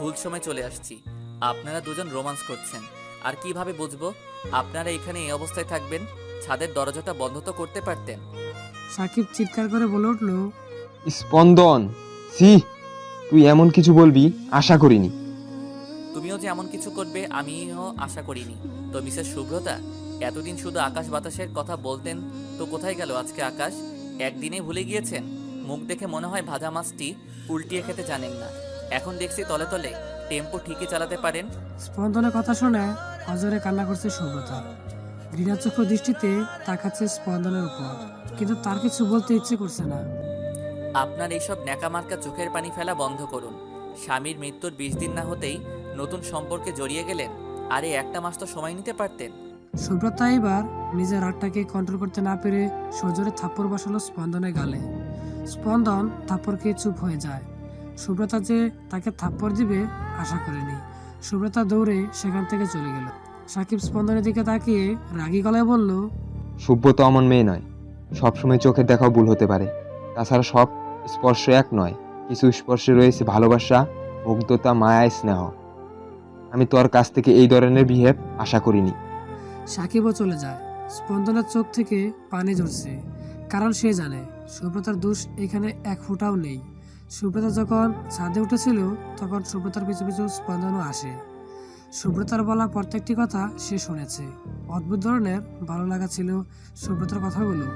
ভুল সময় চলে আসছি। আপনারা দুজন রোমান্স করছেন। আর কীভাবে বুঝব? আপনারা এখানে এই অবস্থায় থাকবেন ছাদের দরজাটা বন্ধ তো করতে পারতেন। সাকিব চিৎকার করে বলে উঠল স্পন্দন সি তুই এমন কিছু বলবি আশা করিনি। তুমিও যে এমন কিছু করবে আমিও আশা করিনি। তো মিসেস শুভ্রতা এতদিন শুধু আকাশ বাতাসের কথা বলতেন তো কোথায় গেল আজকে আকাশ? একদিনেই ভুলে গিয়েছেন? মুখ দেখে মনে হয় ভাজা মাছটি উল্টিয়ে খেতে জানেন না। এখন দেখছি তলে তলে টেম্পো ঠিকই চালাতে পারেন। স্পন্দনের কথা শুনে অজরে কান্না করছে সৌব্রতা ঘৃণাচক্র দৃষ্টিতে তাকাচ্ছে স্পন্দনের উপর কিন্তু তার কিছু বলতে ইচ্ছে করছে না। আপনার এইসব ন্যাকামার্কা চোখের পানি ফেলা বন্ধ করুন। স্বামীর মৃত্যুর বিশ দিন না হতেই নতুন সম্পর্কে জড়িয়ে গেলেন। আরে একটা মাস তো সময় নিতে পারতেন। সুব্রতা এবার নিজের রাগটাকে কন্ট্রোল করতে না পেরে সজোরে থাপ্পড় বসালো স্পন্দনের গালে। স্পন্দন থাপ্পড়কে চুপ হয়ে যায়। সুব্রতা যে তাকে থাপ্পড় দিবে আশা করেনি। সুব্রতা দৌড়ে সেখান থেকে চলে গেল। সাকিব স্পন্দনের দিকে তাকিয়ে রাগী গলায় বলল সভ্য তো অমন মেয়ে নয়। সবসময় চোখের দেখাও ভুল হতে পারে। তাছাড়া সব স্পর্শ এক নয়। কিছু স্পর্শে রয়েছে ভালোবাসা মুগ্ধতা মায়া স্নেহ। আমি তোর কাছ থেকে এই ধরনের বিহেভ আশা করিনি। সাকিবও চলে যায়। স্পন্দনের চোখ থেকে পানি ঝরছে। কারণ সে জানে সুব্রতার দোষ এখানে এক ফোঁটাও নেই। সুব্রতা যখন ছাদে উঠেছিল, তখন সুব্রতার পিছু পিছু স্পন্দনও আসে। সুব্রতার বলা প্রত্যেকটি কথা সে শুনেছে। অদ্ভুত ধরনের ভালো লাগা ছিল সুব্রতার কথাগুলো।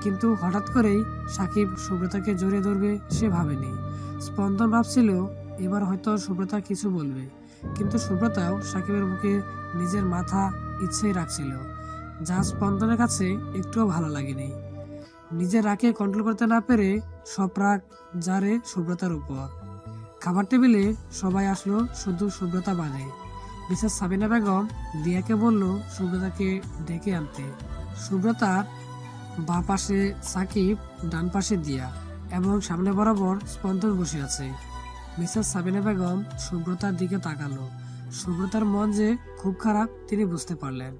কিন্তু হঠাৎ করেই সাকিব সুব্রতাকে জড়িয়ে ধরবে সে ভাবেনি। স্পন্দন ভাবছিল, এবার হয়তো সুব্রতা কিছু বলবে। কিন্তু সুব্রতাও সাকিবের বুকে নিজের মাথা ইচ্ছেই রাখছিল, যা স্পন্দনের কাছে একটুও ভালো লাগেনি। নিজের রাগে কন্ট্রোল করতে না পেরে সব রাগ যারে সুব্রতার উপর। খাবার টেবিলে সবাই আসলো শুধু সুব্রতা বাদে। মিসেস সাবিনা বেগম দিয়াকে বলল সুব্রতাকে ডেকে আনতে। সুব্রতার বা পাশে সাকিব, ডান পাশে দিয়া এবং সামনে বরাবর স্পন্দন বসে আছে। মিসেস সাবিনা বেগম সুব্রতার দিকে তাকালো। সুব্রতার মন যে খুব খারাপ তিনি বুঝতে পারলেন।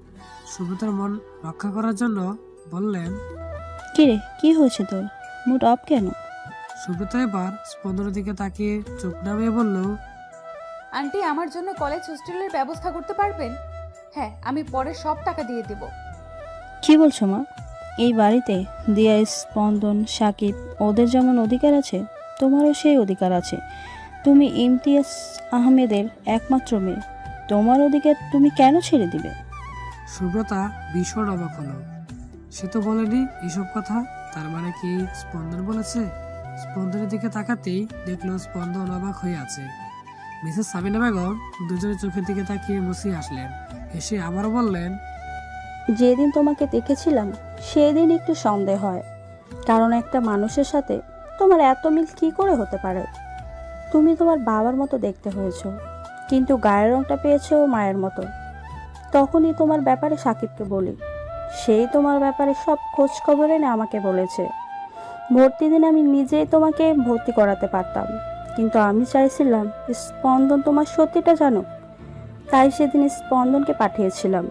সুব্রতার মন রক্ষা করার জন্য বললেন কিরে কি হয়েছে তোর? মুড অফ কেন? সুব্রতা এবার স্পন্দনের দিকে তাকিয়ে চোখ নামিয়ে বলল আন্টি আমার জন্য কলেজ হোস্টেলের ব্যবস্থা করতে পারবেন? হ্যাঁ আমি পরে সব টাকা দিয়ে দেব। কি বলছো মা? এই বাড়িতে দিয়া স্পন্দন সাকিব ওদের যেমন অধিকার আছে তোমারও সেই অধিকার আছে। তুমি ইমতিয়াজ আহমেদের একমাত্র মেয়ে তোমার অধিকার তুমি কেন ছেড়ে দিবে? সুব্রতা ভীষণ অবাক হলো। সে তো বলেনি এসব কথা। তার মানে কি স্পন্দন বলেছে? স্পন্দনের দিকে তাকাতেই দেখল স্পন্দন অবাক হয়ে আছে। মিসেস সাবিনা বেগম দুজনের চোখের দিকে তাকিয়ে মুসি আসলেন। হেসে আবারও বললেন, যেদিন তোমাকে দেখেছিলাম, সেদিন একটু সন্দেহ হয়। কারণ একটা মানুষের সাথে তোমার এত মিল কি করে হতে পারে? তুমি তোমার বাবার মতো দেখতে হয়েছ, কিন্তু গায়ের রংটা পেয়েছ মায়ের মতো। তখনই তোমার ব্যাপারে সাকিবকে বলি। সেই তোমার ব্যাপারে সব খোঁজ খবর এনে আমাকে বলেছে। ভর্তি দিন আমি নিজেই তোমাকে ভর্তি করাতে পারতাম। কিন্তু আমি চাইছিলাম স্পন্দন তোমার সত্যিটা জানো তাই সেদিন স্পন্দনকে পাঠিয়েছিলাম।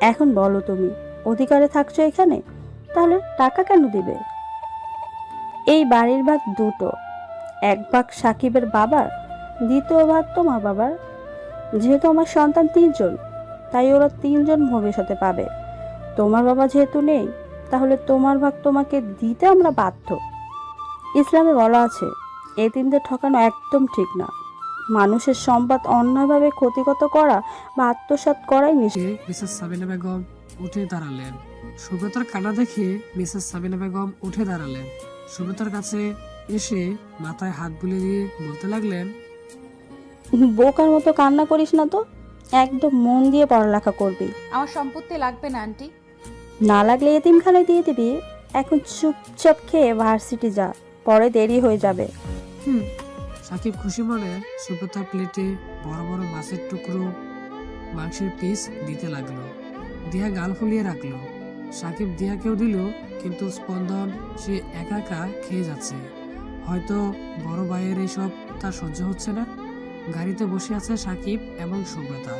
এখন বলো তুমি, অধিকারে থাকছো এখানে? তাহলে টাকা কেন দিবে? এই বাড়ির ভাগ দুটো। এক ভাগ সাকিবের বাবার, দ্বিতীয় ভাগ তোমার বাবার। যেহেতু আমার সন্তান তিনজন, তাই ওরা তিনজন ভবিষ্যতে পাবে। তোমার বাবা যেহেতু নেই তাহলে তোমার ভাগ তোমাকে দিতে আমরা বাধ্য। ইসলামে বলা আছে এতিমদের ঠকানো একদম ঠিক না। মানুষের সম্পদ অন্যভাবে ক্ষতিগত করা বা আত্মসাৎ করাই নিষেধ। মিসেস সাবিনা বেগম উঠে দাঁড়ালেন। সুব্রতার কান্না দেখে মিসেস সাবিনা বেগম উঠে দাঁড়ালেন। সুব্রতার কাছে এসে মাথায় হাত বুলিয়ে দিয়ে বলতে লাগলেন বোকার মতো কান্না করিস না তো একদম মন দিয়ে পড়ালেখা করবি। আমার সম্পত্তি লাগবে না আন্টি। না লাগলে এতিমখানায় দিয়ে দিবি। এখন চুপচাপ খেয়ে ভার্সিটি যা, পরে দেরি হয়ে যাবে। হুম, সাকিব খুশি মনে সুব্রতার প্লেটে বড় বড় মাছের টুকরো, মাংসের পিস দিতে লাগল। দিয়া গাল ফুলিয়ে রাখল। সাকিব দিয়াকেও দিল, কিন্তু স্পন্দন সে একা একা খেয়ে যাচ্ছে। হয়তো বড় ভাইয়ের এইসব তার সহ্য হচ্ছে না। গাড়িতে বসে আছে সাকিব এবং সুব্রতা।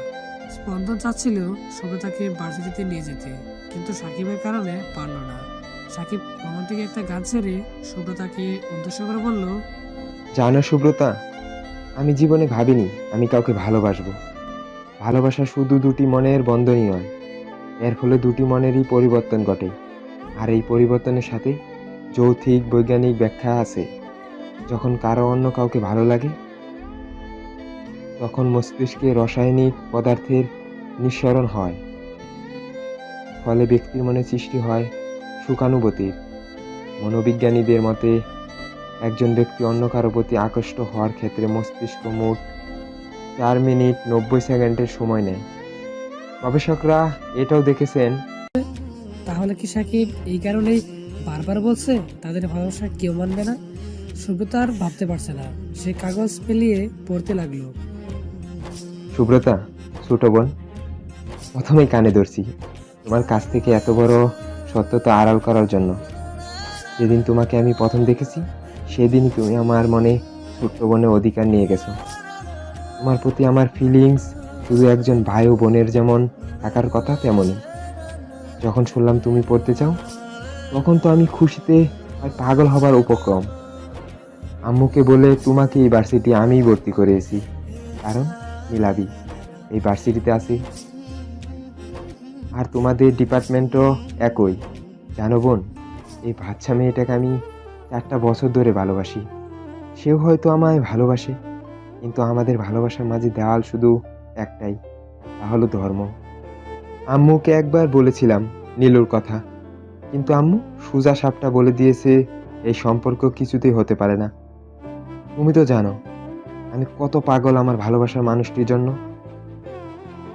স্পন্দন চাচ্ছিল সুব্রতাকে ভার্সিটিতে নিয়ে যেতে। কিন্তু সাকিবের কারণে পারল না। সাকিব রোমান্টিক একটা গান ছেড়ে সুব্রতাকে উদ্দেশ্য করে বলল, জানো সুব্রতা, আমি জীবনে ভাবিনি আমি কাউকে ভালোবাসবো। ভালোবাসা শুধু দুটি মনের বন্ধনই নয়, এর ফলে দুটি মনেরই পরিবর্তন ঘটে। আর এই পরিবর্তনের সাথে যৌথিক, বৈজ্ঞানিক ব্যাখ্যা আছে। যখন কারও অন্য কাউকে ভালো লাগে, তখন মস্তিষ্কে রাসায়নিক পদার্থের নিঃসরণ হয়। ফলে ব্যক্তির মনে সৃষ্টি হয় সুখানুভূতির মনোবিজ্ঞানীদের মতে একজন ব্যক্তি অন্য কারও প্রতি আকৃষ্ট হওয়ার ক্ষেত্রে মস্তিষ্ক মোট চার মিনিট নব্বই সেকেন্ডের সময় নেয়। গবেষকরা এটাও দেখেছেন। তাহলে কি সাকিব এই কারণেই বারবার বলছে তাদের ভালোবাসা কেউ মানবে না? সুব্রতা আর ভাবতে পারছে না। সে কাগজ পেলিয়ে পড়তে লাগল। সুব্রতা ছোট বোন প্রথমেই কানে ধরছি। তোমার কাছ থেকে এত বড় সত্যতা আড়াল করার জন্য। যেদিন তোমাকে আমি প্রথম দেখেছি, সেদিনই তুমি আমার মনে ছোট্ট বোনের অধিকার নিয়ে গেছো। তোমার প্রতি আমার ফিলিংস শুধু একজন ভাই ও বোনের যেমন থাকার কথা তেমনই যখন শুনলাম তুমি পড়তে চাও, তখন তো আমি খুশিতে আর পাগল হবার উপক্রম। আম্মুকে বলে তোমাকে এই ভার্সিটি আমিই ভর্তি করেছি, কারণ মিলাবি এই ভার্সিটিতে আছি আর তোমাদের ডিপার্টমেন্টও একই। জানো বোন, এই বাচ্চা মেয়েটাকে আমি চারটা বছর ধরে ভালোবাসি। সেও হয়তো আমায় ভালোবাসে, কিন্তু আমাদের ভালোবাসার মাঝে দেওয়াল শুধু একটাই, তা হলো ধর্ম। আম্মুকে একবার বলেছিলাম নীলুর কথা, কিন্তু আম্মু সুজা সাপটা বলে দিয়েছে এই সম্পর্ক কিছুতেই হতে পারে না। তুমি তো জানো, আমি কত পাগল আমার ভালোবাসার মানুষটির জন্য।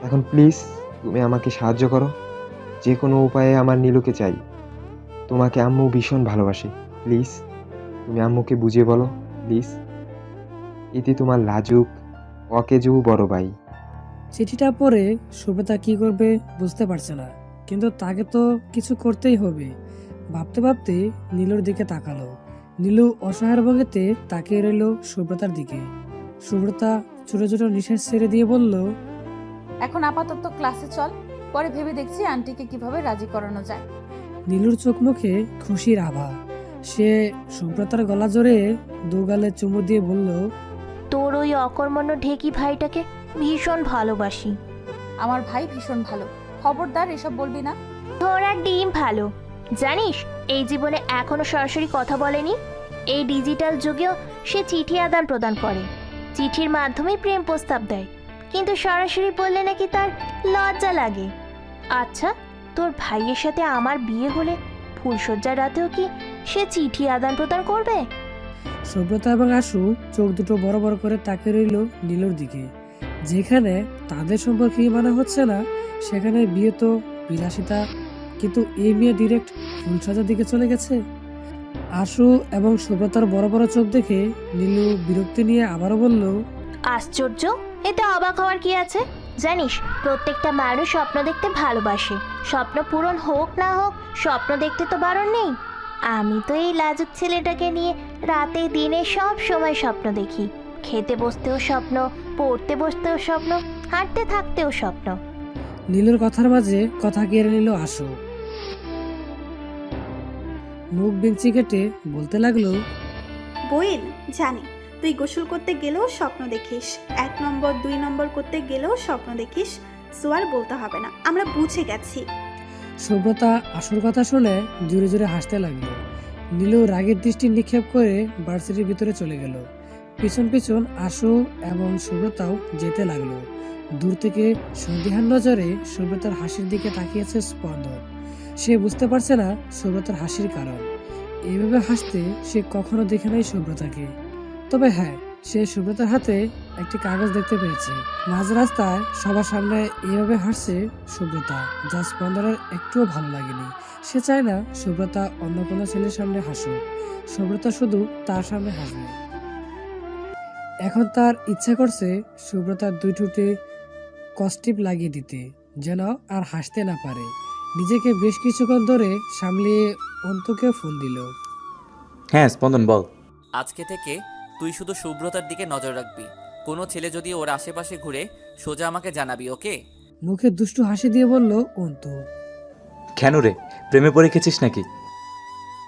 এখন প্লিজ তুমি আমাকে সাহায্য করো। যে কোনো উপায়ে আমার নীলুকে চাই। তোমাকে আম্মু ভীষণ ভালোবাসে। প্লিজ, তুমি আম্মুকে বুঝিয়ে বলো, প্লিজ। এটি তোমার লাজুক, অকেজু বড় ভাই। চিঠিটা পড়ে সুব্রতা কি করবে বুঝতে পারছে না, কিন্তু তাকে তো কিছু করতেই হবে। ভাবতে ভাবতে নীলুর দিকে তাকালো। নীলু অসহায়ের ভঙ্গিতে তাকিয়ে রইল সুব্রতার দিকে। সুব্রতা ছোট ছোট নিঃশ্বাস ছেড়ে দিয়ে বলল এখন আপাতত ক্লাসে চল পরে ভেবে দেখছি আন্টিকে কীভাবে রাজি করানো যায়। নীলুর চোখ মুখে খুশির আভা। সে সুব্রতার গলা জোরে দু গালে চুমু দিয়ে বলল তোর ওই অকর্মণ্য ঢেকি ভাইটাকে ভীষণ ভালোবাসি। আমার ভাই ভীষণ ভালো। খবরদার এসব বলবি না। তোর আর ডিম ভালো। জানিস এই জীবনে এখনও সরাসরি কথা বলেনি? এই ডিজিটাল যুগেও সে চিঠি আদান প্রদান করে। চিঠির মাধ্যমে প্রেম প্রস্তাব দেয়। কিন্তু সরাসরি বললে নাকি তার লজ্জা লাগে। আচ্ছা তোর ভাইয়ের সাথে আমার বিয়ে হলে ফুলশয্যার রাতেও কি সে চিঠি আদান প্রদান করবে? সুব্রতা এবং আশু চোখ দুটো বড় বড় করে তাকিয়ে রইল নীলুর দিকে। যেখানে তাদের সম্পর্কে মানা হচ্ছে না সেখানে বিয়ে তো বিলাসিতা কিন্তু এই মেয়ে ডিরেক্ট ফুলসাজার দিকে চলে গেছে। আশু এবং সুব্রতার বড় বড় চোখ দেখে নীলু বিরক্তি নিয়ে আবারও বলল আশ্চর্য! এতে অবাক হওয়ার কি আছে? জানিস প্রত্যেকটা মানুষ স্বপ্ন দেখতে ভালোবাসে। স্বপ্ন পূরণ হোক না হোক স্বপ্ন দেখতে তো বারণ নেই। আমি তো এই লাজুক ছেলেটাকে নিয়ে রাতে দিনে সব সময় স্বপ্ন দেখি। খেতে বসতেও স্বপ্ন পড়তে বসতেও স্বপ্ন হাঁটতে থাকতেও স্বপ্ন। নীলুর কথার মাঝে কথা কেড়ে নিল আশু। মুখ বেঞ্চি কেটে বলতে লাগল বইন জানি। তুই গোসল করতে গেলেও স্বপ্ন দেখিস। এক নম্বর, দুই নম্বর করতে গেলেও স্বপ্ন দেখিস। সো আর বলতে হবে না, আমরা বুঝে গেছি। সভ্যতা আসল কথা শুনে জোরে জোরে হাসতে লাগল। নীলু রাগের দৃষ্টি নিক্ষেপ করে ভার্সিটির ভিতরে চলে গেল। পিছন পিছন আশু এবং সুব্রতাও যেতে লাগল। দূর থেকে সন্ধিহান নজরে সুব্রতার হাসির দিকে তাকিয়েছে স্পন্দন। সে বুঝতে পারছে না সুব্রতার হাসির কারণ। এভাবে হাসতে সে কখনো দেখে নাই সুব্রতাকে তবে হ্যাঁ সে সুব্রতার হাতে একটি কাগজ দেখতে পেয়েছে। মাঝ রাস্তায় সবার সামনে এইভাবে হাসছে সুব্রতা যা স্পন্দনের একটুও ভালো লাগেনি। সে চায় না সুব্রতা অন্য কোনো ছেলের সামনে হাসুক। সুব্রতা শুধু তার সামনে হাসবে। এখন তার ইচ্ছা করছে সুব্রতার দুই ঠোঁটে কস্টিপ লাগিয়ে দিতে যেন আর হাসতে না পারে। নিজেকে বেশ কিছুক্ষণ ধরে সামলিয়ে অন্তকে ফোন দিল। হ্যাঁ স্পন্দন বল। আজকে থেকে তুই শুধু শুভ্রতার দিকে নজর রাখবি। কোনো ছেলে যদি ওর আশেপাশে ঘুরে সোজা আমাকে জানাবি ওকে? মুখে দুষ্টু হাসি দিয়ে বলল অন্তু। কেন রে? প্রেমে পড়ে গেছিস নাকি?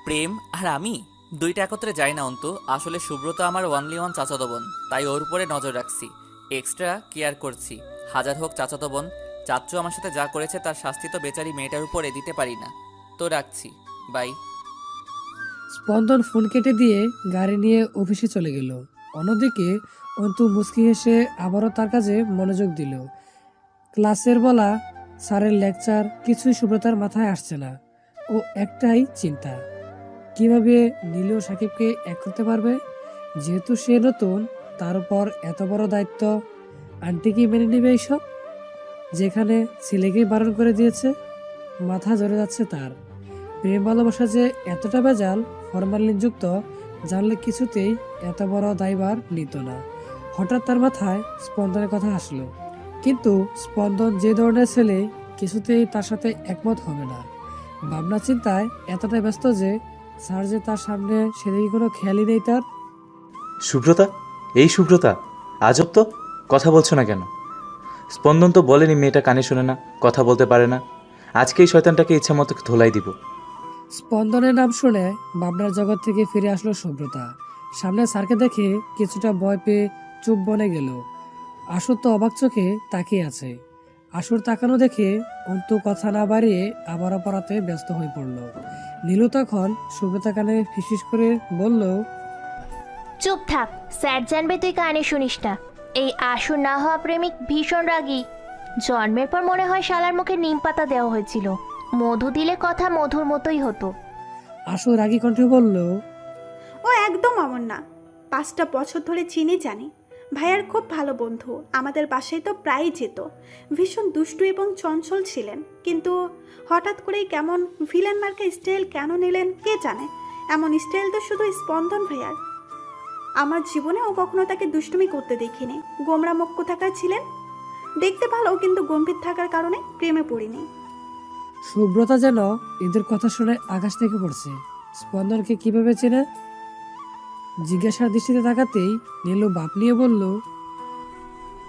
প্রেম আর আমি? দুইটা একত্রে যাই না অন্তু। আসলে সুব্রত আমার ওয়ানলি ওয়ান চাচাতো বোন তাই ওর উপরে নজর রাখছি। এক্সট্রা কেয়ার করছি। হাজার হোক চাচাতো বোন চাচ্চু আমার সাথে যা করেছে তার শাস্তি তো বেচারি মেয়েটার উপরে দিতে পারি না। তো রাখছি। বাই স্পন্দন ফোন কেটে দিয়ে গাড়ি নিয়ে অফিসে চলে গেল। অন্যদিকে অন্তু মুচকি হেসে আবারও তার কাজে মনোযোগ দিল। ক্লাসের বলা স্যারের লেকচার কিছুই সুব্রতার মাথায় আসছে না। ও একটাই চিন্তা, কীভাবে নীল ও সাকিবকে এক করতে পারবে? যেহেতু সে নতুন, তার উপর এত বড় দায়িত্ব আন্টি কি মেনে নেবে এইসব? যেখানে ছেলেকেই বারণ করে দিয়েছে, মাথা ধরে যাচ্ছে তার। প্রেম ভালোবাসা যে এতটা বেজাল ফরমালিনযুক্ত জানলে কিছুতেই এত বড় দায়বার নিত না। হঠাৎ তার মাথায় স্পন্দনের কথা আসলো। কিন্তু স্পন্দন যে ধরনের ছেলে, কিছুতেই তার সাথে একমত হবে না। ভাবনা চিন্তায় এতটাই ব্যস্ত যে, স্যার যে তার সামনে সেদিকে কোনো খেয়ালই নেই তার। সুব্রতা, এই সুব্রতা, আজব তো, কথা বলছো না কেন? স্পন্দন তো বলেনি মেয়েটা কানে শোনে না, কথা বলতে পারে না। আজকে এই শয়তানটাকে ইচ্ছা মতো ধোলাই দিব। স্পন্দনের নাম শুনে ভাবনার জগৎ থেকে ফিরে আসলো সুব্রতা সামনে স্যারকে দেখে কিছুটা ভয় পেয়ে চুপ বনে গেল। আসুর তো অবাক চোখে তাকিয়ে আছে। আসুর তাকানো দেখে অন্তু কথা না বাড়িয়ে আবার পড়াতে ব্যস্ত হয়ে পড়ল। নীলু তখন সুব্রতা কানে ফিসফিস করে বলল, চুপ থাক, স্যার জানবে তুই কানে শুনিস না। এই আশু না হওয়া প্রেমিক ভীষণ রাগী। জন্মের পর মনে হয় শালার মুখে নিম পাতা দেওয়া হয়েছিল। মধু দিলে কথা মধুর মতোই হতো। আসু রাগী কণ্ঠে বলল। ও একদম অমন না পাঁচটা বছর ধরে চিনি জানি। ভাইয়ার খুব ভালো বন্ধু। আমাদের বাসায় তো প্রায়ই যেত। ভীষণ দুষ্টু এবং চঞ্চল ছিলেন। কিন্তু হঠাৎ করেই কেমন ভিলেন মার্কা স্টাইল কেন নিলেন কে জানে? এমন স্টাইল তো শুধু স্পন্দন ভাইয়ার। আমার জীবনে ও কখনো তাকে দুষ্টুমি করতে দেখিনি। গোমরা মক্ষ থাকা ছিলেন। দেখতে ভালো কিন্তু গম্ভীর থাকার কারণে প্রেমে পড়িনি। সুব্রতা যেন এদের কথা শুনে আকাশ থেকে পড়ছে। স্পন্দনকে কীভাবে চেনে? জিজ্ঞাসার দৃষ্টিতে তাকাতেই নীলু বাপ নিয়ে বলল,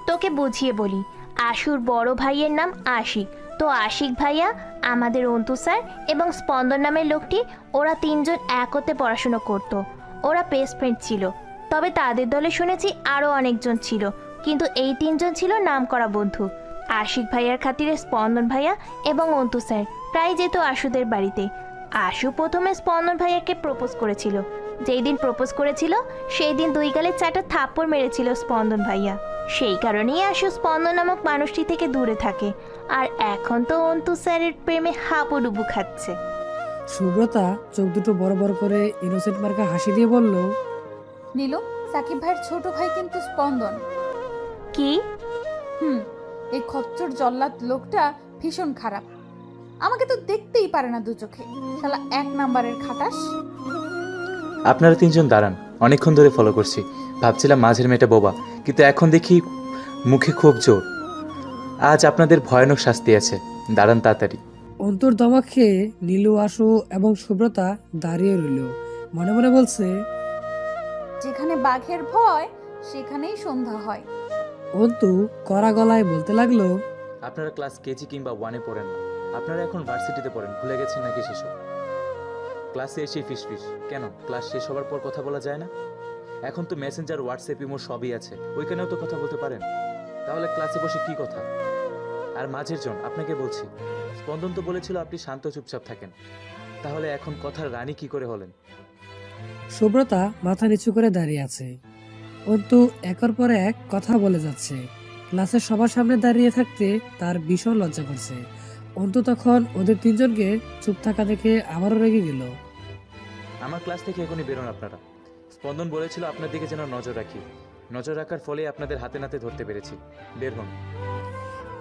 তোকে বুঝিয়ে বলি, আশুর বড় ভাইয়ের নাম আশিক। তো আশিক ভাইয়া, আমাদের অন্তু স্যার এবং স্পন্দন নামের লোকটি, ওরা তিনজন একতে পড়াশুনো করত। ওরা বেস্ট ফ্রেন্ড ছিল। তবে তাদের দলে শুনেছি আরও অনেকজন ছিল। কিন্তু এই তিনজন ছিল নামকরা বন্ধু। আশিক ভাইয়ার খাতিরে স্পন্দন ভাইয়া এবং অন্তু স্যার প্রায় যেত আশুদের বাড়িতে। আশু প্রথমে স্পন্দন ভাইয়াকে প্রপোজ করেছিল। যেই দিন প্রপোজ করেছিল সেই দিন দুই গালে চারটা থাপ্পড় মেরেছিল স্পন্দন ভাইয়া। সেই কারণেই আশু স্পন্দন নামক মানুষটি থেকে দূরে থাকে। আর এখন তো অন্তু স্যারের প্রেমে হাবুডুবু খাচ্ছে। সুব্রতা চোখ দুটো বড় বড় করে ইনোসেন্ট মার্কা হাসি দিয়ে বলল নীলু সাকিব ভাইয়ের ছোট ভাই কিন্তু স্পন্দন। কি? হুম। এই খচ্চর জল্লাদ লোকটা ভীষণ খারাপ। আমাকে তো দেখতেই পারে না দু চোখে। শালা এক নাম্বারের খাটাস। আপনারা তিনজন দাঁড়ান অনেকক্ষণ ধরে ফলো করছি। ভাবছিলাম মাঝের মেয়েটা বোবা কিন্তু এখন দেখি মুখে খুব জোর। আজ আপনাদের ভয়ানক শাস্তি আছে। দাঁড়ান তাড়াতাড়ি। অন্তর দমক খেয়ে নীলু আশু এবং সুব্রতা দাঁড়িয়ে রইল। মনে মনে বলছে যেখানে বাঘের ভয় সেখানেই সন্ধ্যা হয়। অন্তু কড়া গলায় বলতে লাগল আপনারা ক্লাস কেজি কিংবা ওয়ানে পড়েন না। আপনারা এখন ভার্সিটিতে পড়েন ভুলে গেছেন নাকি সেসব? ক্লাসে এসে ফিস ফিস কেন? ক্লাস শেষ হওয়ার পর কথা বলা যায় না? এখন তো মেসেঞ্জার হোয়াটসঅ্যাপ ইমো সবই আছে। ওইখানেও তো কথা বলতে পারেন। তাহলে ক্লাসে বসে কি কথা? আর মাঝের জন আপনাকে বলছি। স্পন্দন তো বলেছিল আপনি শান্ত চুপচাপ থাকেন। তাহলে এখন কথার রানী কি করে হলেন? সুব্রতা মাথা নিচু করে দাঁড়িয়ে আছে। অন্তু একের পর এক কথা বলে যাচ্ছে। ক্লাসের সবার সামনে দাঁড়িয়ে থাকতে তার ভীষণ লজ্জা করছে। অন্তু তখন ওদের তিনজনকে চুপ থাকা দেখে আবারও রেগে গেল। আমার ক্লাস থেকে এখনই বেরোন আপনারা। স্পন্দন বলেছিল আপনার দিকে যেন নজর রাখি। নজর রাখার ফলে আপনাদের হাতে নাতে ধরতে পেরেছি। বের হন।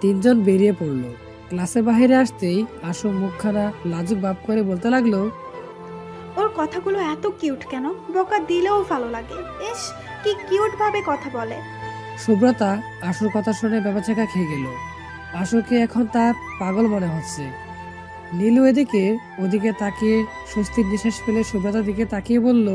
তিনজন বেরিয়ে পড়ল। ক্লাসে বাইরে আসতেই আশু মুখখানা লাজুক ভাব করে বলতে লাগল ওর কথাগুলো এত কিউট কেন? বকা দিলেও ভালো লাগে। ইস কি কিউট ভাবে কথা বলে? সুব্রতা আশুর কথা শুনে বেবাচাকা খেয়ে গেল। আশুকে এখন তার পাগল মনে হচ্ছে। নীলু এদিকে ওদিকে তাকিয়ে স্বস্তির নিঃশ্বাস ফেলে সুব্রতার দিকে তাকিয়ে বলল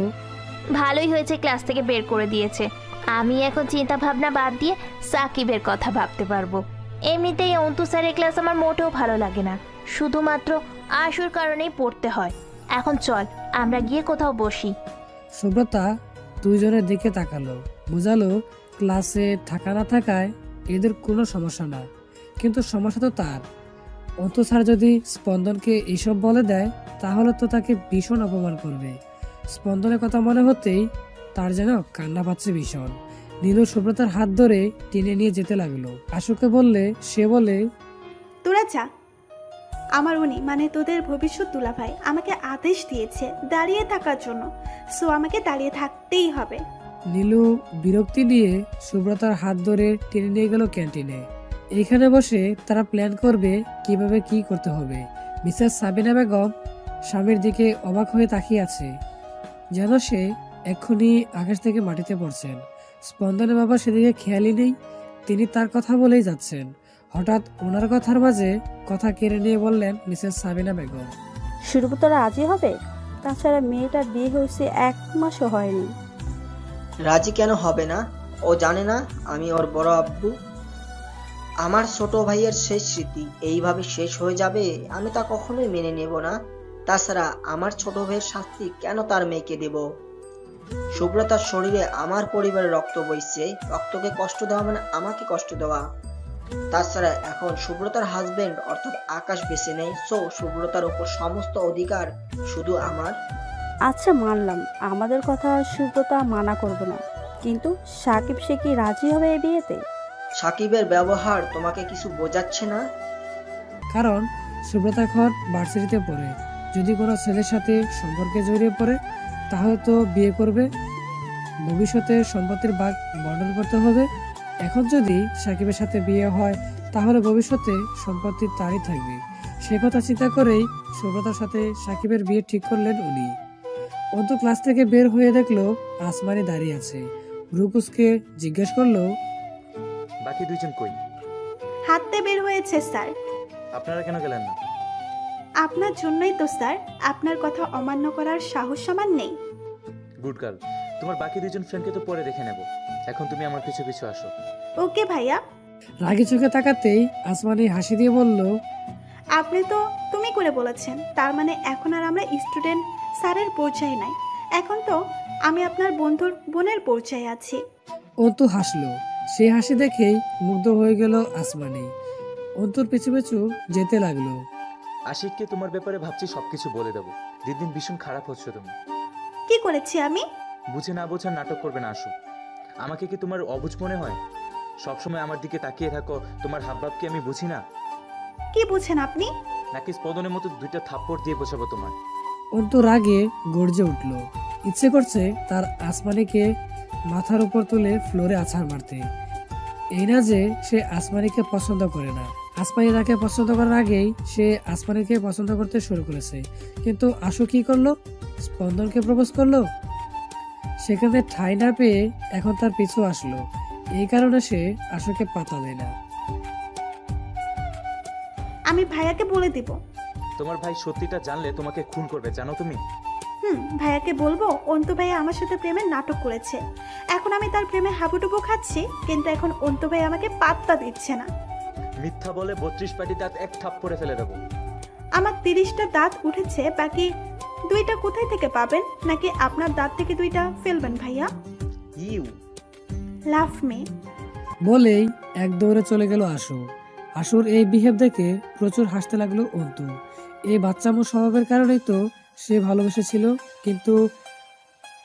ভালোই হয়েছে ক্লাস থেকে বের করে দিয়েছে। আমি এখন চিন্তা ভাবনা বাদ দিয়ে সাকিবের কথা ভাবতে পারব। এমনিতেই অন্তু স্যারের ক্লাস আমার মোটেও ভালো লাগে না। শুধুমাত্র আশুর কারণেই পড়তে হয়। এখন চল আমরা গিয়ে কোথাও বসি। সুব্রতা দুইজনের দিকে তাকালো। বোঝালো, ক্লাসে থাকা না থাকায় এদের কোনো সমস্যা না। কিন্তু সমস্যা তো তার। অন্ত স্যার যদি স্পন্দনকে এইসব বলে দেয়, তাহলে তো তাকে ভীষণ অপমান করবে। স্পন্দনের কথা মনে হতেই তার যেন কান্না পাচ্ছে ভীষণ। নীলু সুব্রতার হাত ধরে টেনে নিয়ে যেতে লাগল। আশুকে বললে, সে বলে, তোরা যা আমার উনি মানে তোদের ভবিষ্যৎ দুলাভাই, আমাকে আদেশ দিয়েছে দাঁড়িয়ে থাকার জন্য। সো আমাকে দাঁড়িয়ে থাকতেই হবে। নীলু বিরক্তি নিয়ে সুব্রতার হাত ধরে টেনে নিয়ে গেল ক্যান্টিনে। এইখানে বসে তারা প্ল্যান করবে কীভাবে কি করতে হবে। মিসেস সাবিনা বেগম স্বামীর দিকে অবাক হয়ে তাকিয়ে আছে, যেন সে এক্ষুনি আকাশ থেকে মাটিতে পড়ছেন। স্পন্দনের বাবা সেদিকে খেয়ালই নেই, তিনি তার কথা বলেই যাচ্ছেন। হঠাৎ ওনার কথার মাঝে কথা কেড়ে নিয়ে বললেন মিসেস সাবিনা বেগম। সুরভূত রাজি হবে তাছাড়া মেয়েটার বিয়ে হয়েছে এক মাসও হয়নি। রাজি কেন হবে না? ও জানে না আমি ওর বড় আব্বু। আমার ছোট ভাইয়ের শেষ স্মৃতি এইভাবে শেষ হয়ে যাবে আমি তা কখনোই মেনে নেব না। তাছাড়া আমার ছোট ভাইয়ের শাস্তি কেন তার মেয়েকে দেব? সুব্রতার শরীরে আমার পরিবারের রক্ত বইছে রক্তকে কষ্ট দেওয়া মানে আমাকে কষ্ট দেওয়া। তাছাড়া এখন সুব্রতার হাজবেন্ড অর্থাৎ আকাশ বেছে নেই সো সুব্রতার উপর সমস্ত অধিকার শুধু আমার। আচ্ছা মানলাম। আমাদের কথা সুব্রতা মানা করবে না। কিন্তু সাকিব সে কি রাজি হবে এই বিয়েতে? সাকিবের ব্যবহার তোমাকে কিছু বোঝাচ্ছে না? কারণ সুব্রতা এখন ভার্সিটিতে পড়ে। যদি কোনো ছেলের সাথে সম্পর্কে জড়িয়ে পড়ে তাহলে তো বিয়ে করবে। ভবিষ্যতে সম্পত্তির ভাগ বন্টন করতে হবে। এখন যদি সাকিবের সাথে বিয়ে হয় তাহলে ভবিষ্যতে সম্পত্তি তারই থাকবে। সে কথা চিন্তা করেই সুব্রতার সাথে সাকিবের বিয়ে ঠিক করলেন উনি। অন্ত ক্লাস থেকে বের হয়ে দেখল আসমানি দাঁড়িয়ে আছে। রুকুসকে জিজ্ঞেস করল বাকি দুইজন কই? হাঁটতে বের হয়েছে স্যার। আপনারা কেন গেলেন না? আপনার জন্যই তো স্যার। আপনার কথা অমান্য করার সাহস সমান নেই। Good girl. তোমার বাকি দুইজন ফ্রেন্ডকে তো পরে দেখে নেব। এখন তুমি আমার পিছু পিছু আসো। ওকে ভাইয়া। রাগি চোখে তাকাতেই আসমানি হাসি দিয়ে বলল আপনি তো তুমি করে বলেছেন তার মানে এখন আর আমরা স্টুডেন্ট স্যারের পর্যায়ে নাই। এখন তো আমি আপনার বন্ধুর বোনের পর্যায়ে আছি। অন্তু হাসলো। সে হাসি দেখেই মুগ্ধ হয়ে গেল আসমানি। অন্তুর পিছু পিছু যেতে লাগল। আশিককে তোমার ব্যাপারে ভাবছি সবকিছু বলে দেবো। দিন দিন ভীষণ খারাপ হচ্ছে তুমি। কি করেছি আমি? বুঝে না বোঝার নাটক করবে না আসো আমাকে কি তোমার অবুঝ মনে হয়? সবসময় আমার দিকে তাকিয়ে থাকো তোমার হাবভাব কি আমি বুঝি না? কি বুঝেন আপনি? নাকি স্পদনের মতো দুইটা থাপ্পড় দিয়ে বোঝাবো তোমার অন্তু রাগে গর্জে উঠল। ইচ্ছে করছে তার আসমানিকে মাথার উপর তুলে ফ্লোরে আছাড় মারতে। এই না যে সে আসমানিকে পছন্দ করে না। আসমানি তাকে পছন্দ করার আগেই সে আসমানিকে পছন্দ করতে শুরু করেছে। কিন্তু আশু কি করল? স্পন্দনকে প্রপোজ করল? সেখানে ঠাঁই না পেয়ে এখন তার পিছু আসলো। এই কারণে সে আশুকে পাতা দেয় না। আমি ভাইয়াকে বলে দিব। তোমার ভাই সত্যিটা জানলে তোমাকে খুন করবে জানো তুমি? হুম ভাইয়াকে বলব অন্তু ভাইয়া আমার সাথে প্রেমের নাটক করেছে। এখন আমি তার প্রেমে হাবুডুবু খাচ্ছি কিন্তু এখন অন্তু ভাই আমাকে পাত্তা দিচ্ছে না। মিথ্যা বলে বত্রিশ পাটি দাঁত এক থাপ্পড়ে ফেলে দেবো। আমার তিরিশটা দাঁত উঠেছে বাকি দুইটা কোথায় থেকে পাবেন? নাকি আপনার দাঁত থেকে দুইটা ফেলবেন ভাইয়া? ইউ। Love me. বলেই এক দৌড়ে চলে গেল আশু। আশুর এই বিহেভ দেখে প্রচুর হাসতে লাগল অন্তু। এই বাচ্চা বাচ্চামো স্বভাবের কারণেই তো সে ভালোবেসেছিল কিন্তু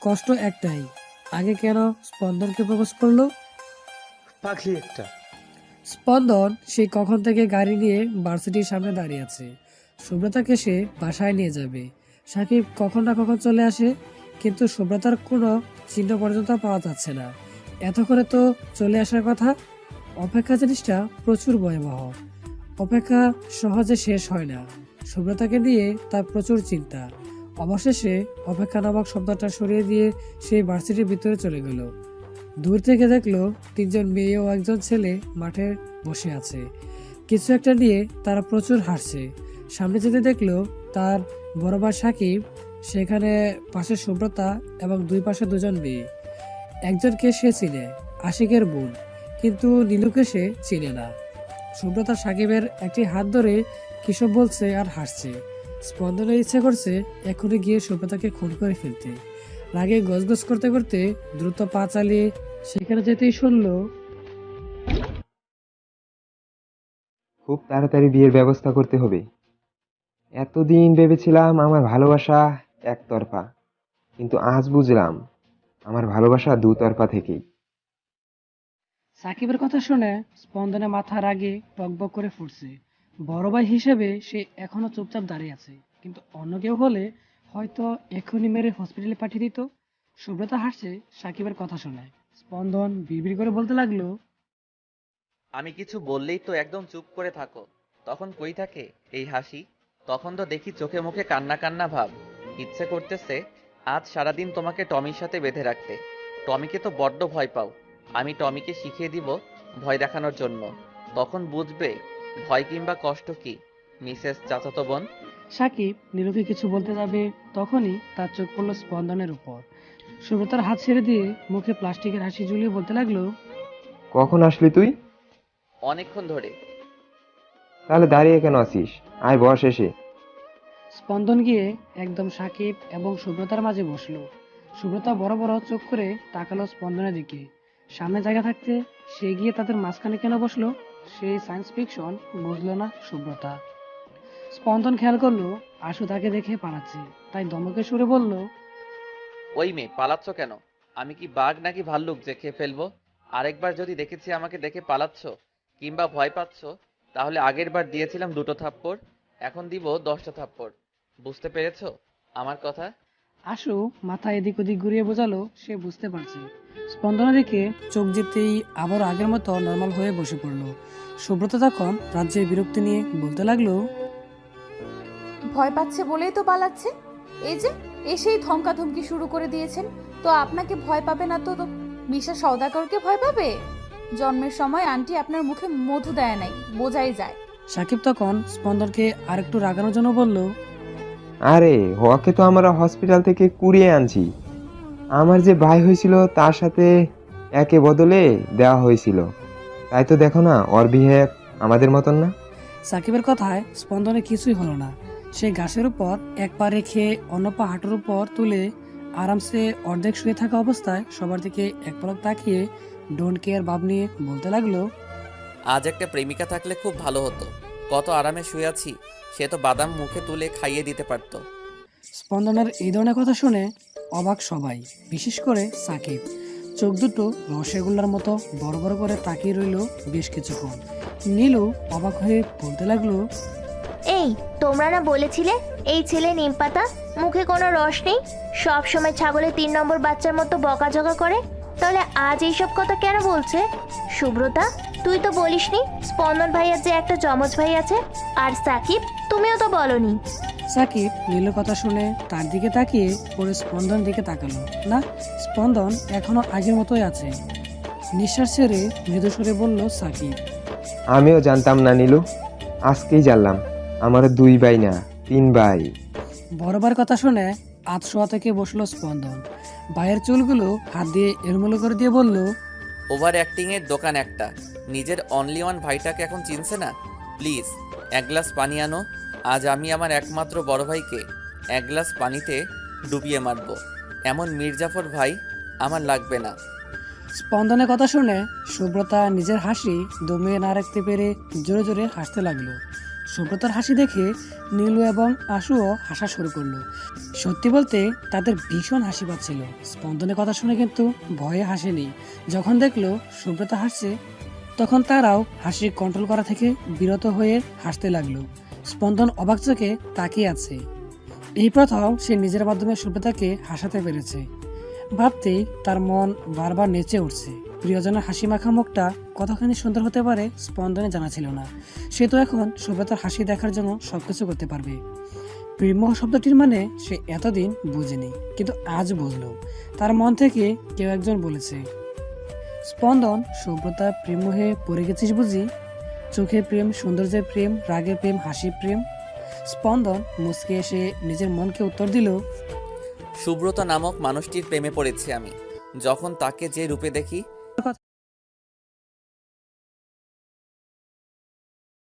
কষ্ট একটাই। আগে কেন স্পন্দনকে প্রপোজ করল? পাখি একটা। স্পন্দন সে কখন থেকে গাড়ি নিয়ে ভার্সিটির সামনে দাঁড়িয়ে আছে। সুব্রতাকে সে বাসায় নিয়ে যাবে। সাকিব কখন না কখন চলে আসে, কিন্তু সুব্রতার কোনো চিহ্ন পর্যন্ত পাওয়া যাচ্ছে না। এত করে তো চলে আসার কথা? অপেক্ষা জিনিসটা প্রচুর ভয়াবহ। অপেক্ষা সহজে শেষ হয় না। সুব্রতাকে নিয়ে তার প্রচুর চিন্তা। অবশেষে অপেক্ষা নামক শব্দটা সরিয়ে দিয়ে সেই ভার্সিটির ভিতরে চলে গেল। দূর থেকে দেখল তিনজন মেয়ে ও একজন ছেলে মাঠে বসে আছে। কিছু একটা নিয়ে তারা প্রচুর হাসছে সামনে যেতে দেখল তার বড় ভাই সাকিব, সেখানে পাশে সুব্রতা এবং দুই পাশে দুজন মেয়ে। একজনকে সে চিনে, আশিকের বোন, কিন্তু নীলুকে সে চিনে না। সুব্রতা সাকিবের একটি হাত ধরে কিসব বলছে আর হাসছে। স্পন্দনের ইচ্ছে করছে এখনই গিয়ে সুব্রতাকে খুন করে ফেলতে। রাগে গজগজ করতে করতে দ্রুত পা চালিয়ে সেখানে যেতেই শুনল, খুব তাড়াতাড়ি বিয়ের ব্যবস্থা করতে হবে। এতদিন ভেবেছিলাম আমার ভালোবাসা একতরফা কিন্তু আজ বুঝলাম আমার ভালোবাসা দুতরফা থেকেই। সাকিবের কথা শুনে স্পন্দনে মাথা রাগে টকবক করে ফুটছে। বড় ভাই হিসেবে সে এখনও চুপচাপ দাঁড়িয়ে আছে কিন্তু অন্য কেউ হলে হয়তো এখনই মেরে হসপিটালে পাঠিয়ে দিত। সুব্রতা হাসছে সাকিবের কথা শুনে। স্পন্দন বিড়বিড় করে বলতে লাগল আমি কিছু বললেই তো একদম চুপ করে থাকো। তখন কই থাকে এই হাসি? তখন তো দেখি চোখে মুখে কান্না কান্না ভাব। ইচ্ছে করতেছে আজ সারাদিন তোমাকে টমির সাথে বেঁধে রাখতে। টমিকে তো বড্ড ভয় পাও। আমি টমিকে শিখিয়ে দিব ভয় দেখানোর জন্য। তখন বুঝবে ভয় কিংবা কষ্ট কি। মিসেস চাচাতো বোন? সাকিব নীলুকে কিছু বলতে যাবে তখনই তার চোখ পড়ল স্পন্দনের উপর। সুব্রতার হাত ছেড়ে দিয়ে মুখে প্লাস্টিকের হাসি ঝুলিয়ে বলতে লাগল কখন আসলি তুই? অনেকক্ষণ ধরে। তাহলে দাঁড়িয়ে কেন আছিস? আয় বস এসে। স্পন্দন গিয়ে একদম সাকিব এবং সুব্রতার মাঝে বসল। সুব্রতা বড় বড় চোখ করে তাকালো স্পন্দনের দিকে। সামনে জায়গা থাকতে সে গিয়ে তাদের মাঝখানে কেন বসল? সেই সায়েন্স ফিকশন বুঝলো না সুব্রতা। স্পন্দন খেয়াল করল আশু তাকে দেখে পালাচ্ছে। তাই দমকে সুরে বলল ওই মেয়ে পালাচ্ছ কেন? আমি কি বাঘ নাকি ভাল্লুক যে খেয়ে ফেলব? আরেকবার যদি দেখেছি আমাকে দেখে পালাচ্ছ কিংবা ভয় পাচ্ছ তাহলে আগের বার দিয়েছিলাম দুটো থাপ্পড় এখন দিব দশটা থাপ্পড়। বুঝতে পেরেছ আমার কথা? আশু মাথা এদিক ওদিক ঘুরিয়ে বোঝালো সে বুঝতে পারছে। স্পন্দনা দেখে চোখ যেতেই আবার আগের মতো নর্মাল হয়ে বসে পড়ল। সুব্রত তখন রাজ্যের বিরক্তি নিয়ে বলতে লাগল ভয় পাচ্ছে বলেই তো পালাচ্ছে। এই যে এসেই ধমকা ধমকি শুরু করে দিয়েছেন তো আপনাকে ভয় পাবে না তো? তো মিশা সওদাগরকে ভয় পাবে? জন্মের সময় আন্টি আপনার মুখে মধু দেয় নাই বোঝাই যায়। সাকিব তখন স্পন্দনকে আরেকটু রাগানোর জন্য বলল আরে হওয়াকে তো আমরা হসপিটাল থেকে কুড়িয়ে আনছি। আমার যে ভাই হয়েছিল তার সাথে একে বদলে দেওয়া হয়েছিল। তাই তো দেখো না ওর বিহে আমাদের মতন না। সাকিবের কথায় স্পন্দনে কিছুই হলো না। সে ঘাসের উপর এক পা রেখে অন্য পা হাঁটুর উপর তুলে আরামসে অর্ধেক শুয়ে থাকা অবস্থায় সবার দিকে এক পলক তাকিয়ে ডোন্ট কেয়ার ভাব নিয়ে বলতে লাগল। আজ একটা প্রেমিকা থাকলে খুব ভালো হতো। কত আরামে শুয়ে আছি সে তো বাদাম মুখে তুলে খাইয়ে দিতে পারতো। স্পন্দনের এই ধরনের কথা শুনে অবাক সবাই বিশেষ করে সাকিব। চোখ দুটো রসগোল্লার মতো বড় বড় করে তাকিয়ে রইল বেশ কিছুক্ষণ। নীলু অবাক হয়ে বলতে লাগল এই তোমরা না বলেছিলে এই ছেলে নিমপাতা? মুখে কোনো রস নেই? সব সময় ছাগলের তিন নম্বর বাচ্চার মতো বকাঝকা করে? তাহলে আজ এইসব কথা কেন বলছে? সুব্রতা তুই তো বলিসনি স্পন্দন ভাইয়ার যে একটা যমজ ভাই আছে আর সাকিব তুমিও তো বলনি। সাকিব নীলুর কথা শুনে তার দিকে তাকিয়ে পরে স্পন্দন দিকে তাকালো। না স্পন্দন এখনও আগের মতোই আছে। নিঃশ্বাস ছেড়ে মৃদু সুরে বলল সাকিব। আমিও জানতাম না নীলু। আজকেই জানলাম। আমার দুই ভাই না তিন ভাই। বড়বার কথা শুনে আতশোয়া থেকে বসল স্পন্দন। ভাইয়ের চুলগুলো হাত দিয়ে এলোমেলো করে দিয়ে বলল ওভার অ্যাক্টিং এর দোকান একটা। নিজের অনলি ওয়ান ভাইটাকে এখন চিনছে না? প্লিজ এক গ্লাস পানি আনো। আজ আমি আমার একমাত্র বড় ভাইকে এক গ্লাস পানিতে ডুবিয়ে মারবো। এমন মির্জাফর ভাই আমার লাগবে না। স্পন্দনের কথা শুনে সুব্রতা নিজের হাসি দমিয়ে না রাখতে পেরে জোরে জোরে হাসতে লাগল। সুব্রতার হাসি দেখে নীলু এবং আশুও হাসা শুরু করল। সত্যি বলতে তাদের ভীষণ হাসি পাচ্ছিল। স্পন্দনের কথা শুনে কিন্তু ভয়ে হাসেনি। যখন দেখল সুব্রতা হাসছে, তখন তারাও হাসি কন্ট্রোল করা থেকে বিরত হয়ে হাসতে লাগল। স্পন্দন অবাক চোখে তাকিয়ে আছে। এই প্রথম সে নিজের মাধ্যমে সুব্রতাকে হাসাতে পেরেছে। ভাবতেই তার মন বারবার নেচে উঠছে। প্রিয়জনের হাসি মাখা মুখটা কতখানি সুন্দর হতে পারে স্পন্দনে জানা ছিল না। সে তো এখন সুব্রতার হাসি দেখার জন্য সবকিছু করতে পারবে। প্রেমোহ শব্দটির মানে সে এতদিন বুঝেনি, কিন্তু আজ বুঝলো। তার মন থেকে কেউ একজন বলেছে, স্পন্দন, সুব্রতা প্রেমোহে পড়ে গেছিস বুঝি? চোখে প্রেম, সৌন্দর্যের প্রেম, রাগের প্রেম হাসি প্রেম? স্পন্দন মুচকে এসে নিজের মনকে উত্তর দিল, সুব্রত নামক মানুষটির প্রেমে পড়েছি আমি। যখন তাকে যে রূপে দেখি